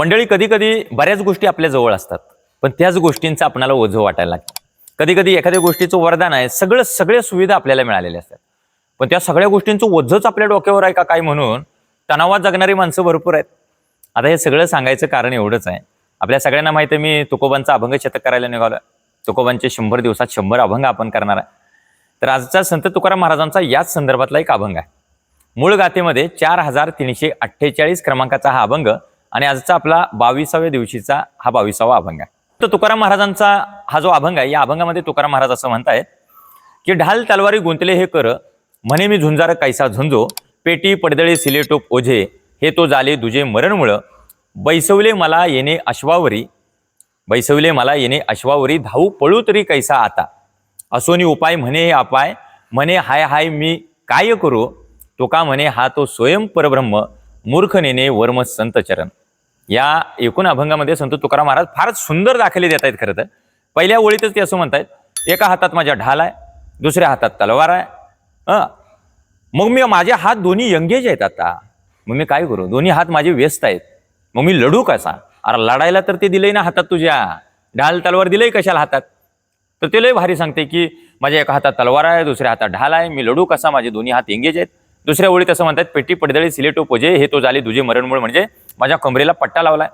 मंडळी कधी कधी बऱ्याच गोष्टी आपल्या जवळ असतात पण त्याच गोष्टींचं आपल्याला ओझं वाटायला लागतं. कधी कधी एखाद्या गोष्टीचं वरदान आहे सगळं सगळ्या सुविधा आपल्याला मिळालेल्या असतात. पण त्या सगळ्या गोष्टींचं ओझंच आपल्या डोक्यावर आहे का काय म्हणून तणावात जगणारी माणसं भरपूर आहेत. आता हे सगळं सांगायचं कारण एवढंच आहे. आपल्या सगळ्यांना माहिती आहे मी तुकोबांचा अभंग शतक करायला निघालो तुकोबांचे शंभर दिवसात शंभर अभंग आपण करणार आहे. तर आजचा संत तुकाराम महाराजांचा याच संदर्भातला एक अभंग आहे. मूळ गाथेमध्ये चार हजार तीनशे अठ्ठेचाळीस क्रमांकाचा हा अभंग आणि आजचा आपला बावीसाव्या दिवशीचा हा बावीसावा अभंग आहे. तर तुकाराम महाराजांचा हा जो अभंग आहे या अभंगामध्ये तुकाराम महाराज असं म्हणतायत की ढाल तलवारी गुंतले हे कर म्हणे मी झुंजार कैसा झुंजो पेटी पडदळे सिलेटोप ओझे हे तो जाले दुजे मरणमुळं बैसवले मला येणे अश्वावरी बैसवले मला येणे अश्वावरी धावू पळू तरी कैसा आता असोनी उपाय म्हणे हे अपाय म्हणे हाय हाय मी काय करू तो का म्हणे हा तो स्वयं परब्रह्म मूर्ख नेने वर्म संत चरण या एकूण अभंगामध्ये संत तुकाराम महाराज फारच सुंदर दाखले देत आहेत खरं तर. पहिल्या ओळीतच ते असं म्हणतायत एका हातात माझ्या ढाल आहे दुसऱ्या हातात तलवार आहे. हं मग मी माझे हात दोन्ही यंगेज आहेत आता. मग मी काय करू? दोन्ही हात माझे व्यस्त आहेत. मग मी लढू कसा? अरे लढायला तर ते दिलंय ना हातात तुझ्या. ढाल तलवार दिलंय कशाला हातात? तर ते लय भारी सांगते की माझ्या एका हातात तलवार आहे दुसऱ्या हातात ढाल आहे. मी लढू कसा? माझे दोन्ही हात एंगेज आहेत. दुसऱ्या ओळीत असं म्हणतात पेटी पडदळी सिलेटो पोजे हे तो झाले तुझे मरणमूळ म्हणजे माझ्या कमरेला पट्टा लावलाय.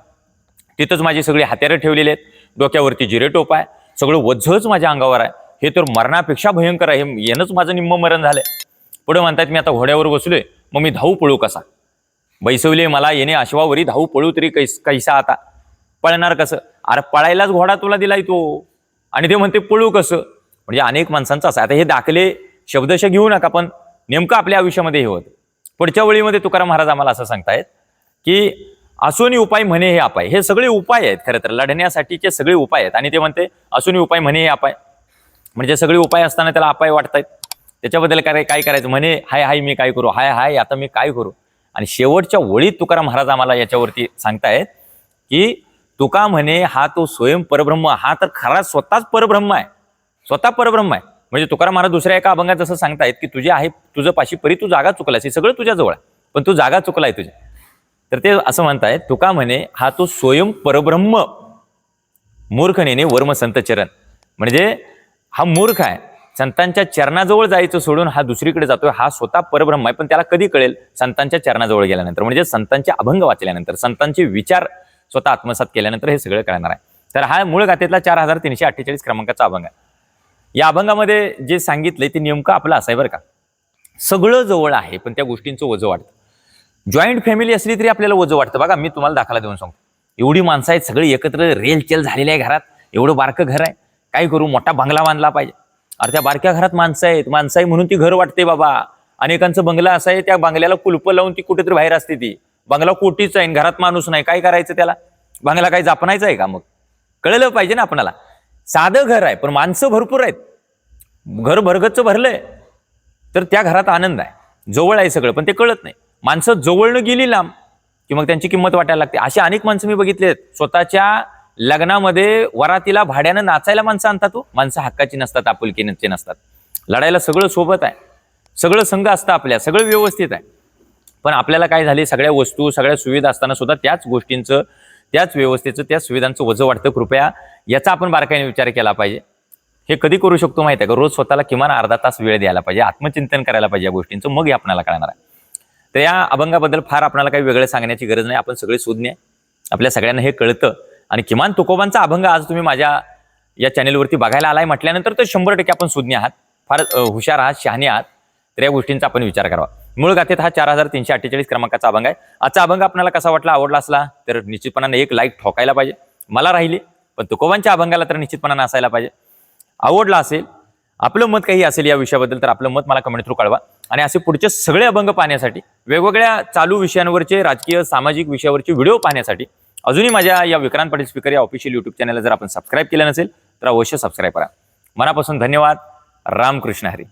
तिथंच माझी सगळी हत्यारं ठेवलेली आहेत. डोक्यावरती जिरे टोप आहे. सगळं वझच माझ्या अंगावर आहे. हे तर मरणापेक्षा भयंकर आहे. हे येणंच माझं निम्म मरण झालंय. पुढे म्हणतात मी आता घोड्यावर बसलोय. मग मी धावू पळू कसा? बैसवले मला येणे अश्वावरी धावू पळू तरी कैस कैसा आता? पळणार कसं? अरे पळायलाच घोडा तुला दिलाय तो. आणि ते म्हणते पळू कसं? म्हणजे अनेक माणसांचं असं आता हे दाखले शब्दश घेऊ नका पण नेमकं आपल्या आयुष्यामध्ये हे होतं. पुढच्या वेळीमध्ये तुकाराम महाराज आम्हाला असं सांगतायत की असोनी उपाय म्हणे हे अपाय. हे सगळे उपाय आहेत खरं तर. लढण्यासाठीचे सगळे उपाय आहेत. आणि ते म्हणते असोनी उपाय म्हणे हे अपाय. म्हणजे सगळे उपाय असताना त्याला अपाय वाटतायत. त्याच्याबद्दल काय काय करायचं? म्हणे हाय हाय मी काय करू? हाय हाय आता मी काय करू? आणि शेवटच्या ओळीत तुकाराम महाराज आम्हाला याच्यावरती सांगतायत की तुका म्हणे हा तो स्वयं परब्रह्म हा तर खरा स्वतःच परब्रह्म आहे. स्वतः परब्रह्म आहे. म्हणजे तुकाराम महाराज दुसऱ्या एका अभंगात जसं सांगतायत की तुझे आहे तुझं पाशी परी तू जागा चुकलास हे सगळं तुझ्याजवळ आहे. पण तू जागा चुकलाय तुझ्या. तर ते असं म्हणतायत तुका म्हणे हा तो स्वयं परब्रह्म मूर्ख नेने वर्म संत चरण. म्हणजे हा मूर्ख आहे. संतांच्या चरणाजवळ जायचं सोडून हा दुसरीकडे जातोय हा स्वतः परब्रह्म आहे. पण त्याला कधी कळेल? संतांच्या चरणाजवळ गेल्यानंतर. म्हणजे संतांचे अभंग वाचल्यानंतर संतांचे विचार स्वतः आत्मसात केल्यानंतर हे सगळं कळणार आहे. तर हा मूळ गाथेतला चार हजार तीनशे अठ्ठेचाळीस क्रमांकाचा अभंग आहे. या अभंगामध्ये जे सांगितलंय ते नेमकं आपलं असं आहे बरं का. सगळं जवळ आहे पण त्या गोष्टींचं वजं वाटतं जॉईंट फॅमिली असली तरी आपल्याला वजं वाटतं. बघा मी तुम्हाला दाखला देऊन सांगतो. एवढी माणसं आहेत सगळे एकत्र रेलचेल झालेली आहे घरात. एवढं बारकं घर आहे. काय करू? मोठा बंगला बांधला पाहिजे. अरे त्या बारक्या घरात माणसं आहेत. माणसं आहे म्हणून ती घर वाटते बाबा. अनेकांचं बंगला असं आहे त्या बंगल्याला कुलपं लावून ती कुठेतरी बाहेर असते ती. बंगला कोटीच आहे घरात माणूस नाही. काय करायचं त्याला? बंगला काही जपणायचं आहे का मग? कळलं पाहिजे ना आपणाला. साधं घर आहे पण माणसं भरपूर आहेत. घर भरगतचं भरलंय तर त्या घरात आनंद आहे. जवळ आहे सगळं पण ते कळत नाही. माणसं जवळनं गेली लांब की मग त्यांची किंमत वाटायला लागते. अशी अनेक माणसं मी बघितली आहेत. स्वतःच्या लग्नामध्ये वरातीला भाड्यानं नाचायला माणसं आणतात हो. माणसं हक्काची नसतात आपुलकीचे नसतात. लढायला सगळं सोबत आहे. सगळं संघ असतं आपल्या सगळं व्यवस्थित आहे. पण आपल्याला काय झाले? सगळ्या वस्तू सगळ्या सुविधा असताना सुद्धा त्याच गोष्टींचं त्याच व्यवस्थेचं त्याच सुविधांचं वजं वाटतं. कृपया याचा आपण बारकाईने विचार केला पाहिजे. हे कधी करू शकतो माहिती आहे का? रोज स्वतःला किमान अर्धा तास वेळ द्यायला पाहिजे आत्मचिंतन करायला पाहिजे या गोष्टींचं मग हे आपल्याला कळणार आहे. तर या अभंगाबद्दल फार आपल्याला काही वेगळं सांगण्याची गरज नाही आपण सगळे सुज्ञ आहे. आपल्या सगळ्यांना हे कळतं. आणि किमान तुकोबांचा अभंग आज तुम्ही माझ्या या चॅनेलवरती बघायला आलाय म्हटल्यानंतर तर शंभर टक्के आपण सुज्ञ आहात. फार हुशार आहात शहाणे आहात. तर या गोष्टींचा आपण विचार करावा. मूळ गाथेत हा चार हजार तीनशे अठ्ठेचाळीस क्रमांकाचा अभंग आहे. आजचा अभंग आपल्याला कसा वाटला आवडला असला तर निश्चितपणाने एक लाईक ठोकायला पाहिजे. मला राहिली पण तुकोबांच्या अभंगाला तर निश्चितपणाने असायला पाहिजे. आवडला असेल आपलं मत काही असेल या विषयाबद्दल तर आपलं मत मला कमेंट थ्रू कळवा आणि असे पुढचे सगळे अभंग पाहण्यासाठी वेगवेगळ्या चालू विषयांवरचे राजकीय सामाजिक विषयावरचे व्हिडिओ पाहण्यासाठी अजूनही माझ्या या विक्रांत पाटील स्पीकर या ऑफिशियल युट्यूब चॅनलला जर आपण सबस्क्राईब केलं नसेल तर अवश्य सबस्क्राईब करा. मनापासून धन्यवाद. रामकृष्ण हरी.